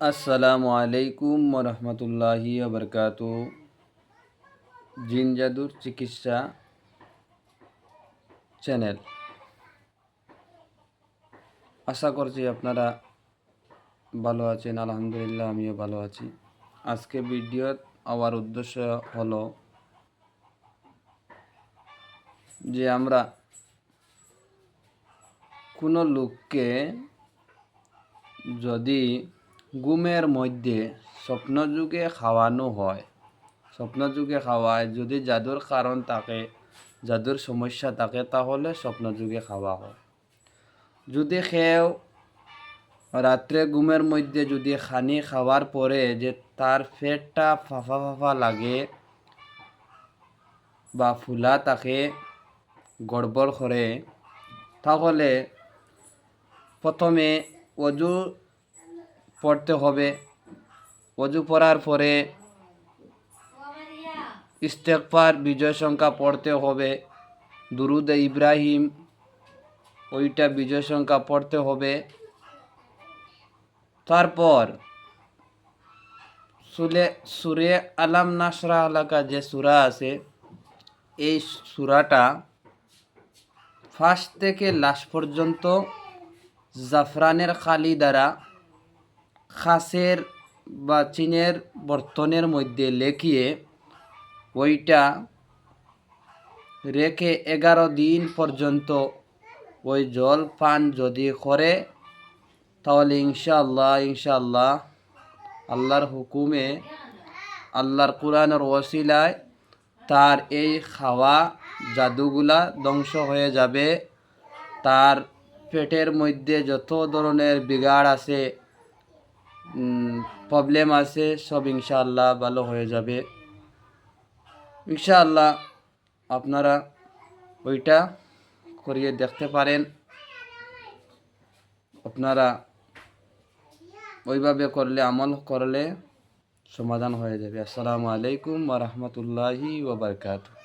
আসসালামু আলাইকুম রহমতুল্লাহি বরকাত জিন জাদুর চিকিৎসা চ্যানেল। আশা করছি আপনারা ভালো আছেন, আলহামদুলিল্লাহ আমিও ভালো আছি। আজকে ভিডিও আমার উদ্দেশ্য হলো যে আমরা কোনো লোককে যদি ঘুমের মধ্যে স্বপ্নযুগে খাওয়ানো হয়। স্বপ্নযুগে খাওয়ায়, যদি জাদুর কারণ থাকে জাদুর সমস্যা থাকে, তাহলে স্বপ্নযুগে খাওয়া হয়। যদি খেয়েও রাত্রে ঘুমের মধ্যে যদি খানি খাওয়ার পরে যে তার পেটটা ফাফা ফাফা লাগে বা ফুলা তাকে গড়বড় করে তাহলে প্রথমে অজু পড়তে হবে। অজু পড়ার পরে ইস্তেকফার বিজয় সংখ্যা পড়তে হবে। দুরুদ ইব্রাহিম, ওইটা বিজয় সংখ্যা পড়তে হবে। তারপর সুলে, সুরে আলাম নাসরা এলাকা যে সুরা আছে, এই সুরাটা ফার্স্ট থেকে লাস্ট পর্যন্ত জাফরানের খালি দ্বারা খাসের বা চীনের বর্তনের মধ্যে লেখিয়ে ওইটা রেখে এগারো দিন পর্যন্ত ওই জল পান যদি করে, তাহলে ইনশাআল্লাহ ইনশাআল্লাহ আল্লাহর হুকুমে, আল্লাহর কোরআনের ওসিলায় তার এই খাওয়া জাদুগুলা ধ্বংস হয়ে যাবে। তার পেটের মধ্যে যত ধরনের বিগাড় আছে প্রবলেম আছে, সব ইনশাআল্লাহ ভালো হয়ে যাবে। ইনশাআল্লাহ আপনারা ওইটা করিয়ে দেখতে পারেন। আপনারা ওইভাবে করলে, আমল করলে সমাধান হয়ে যাবে। আসসালামু আলাইকুম ওয়া রাহমাতুল্লাহি ওয়া বারাকাতুহু।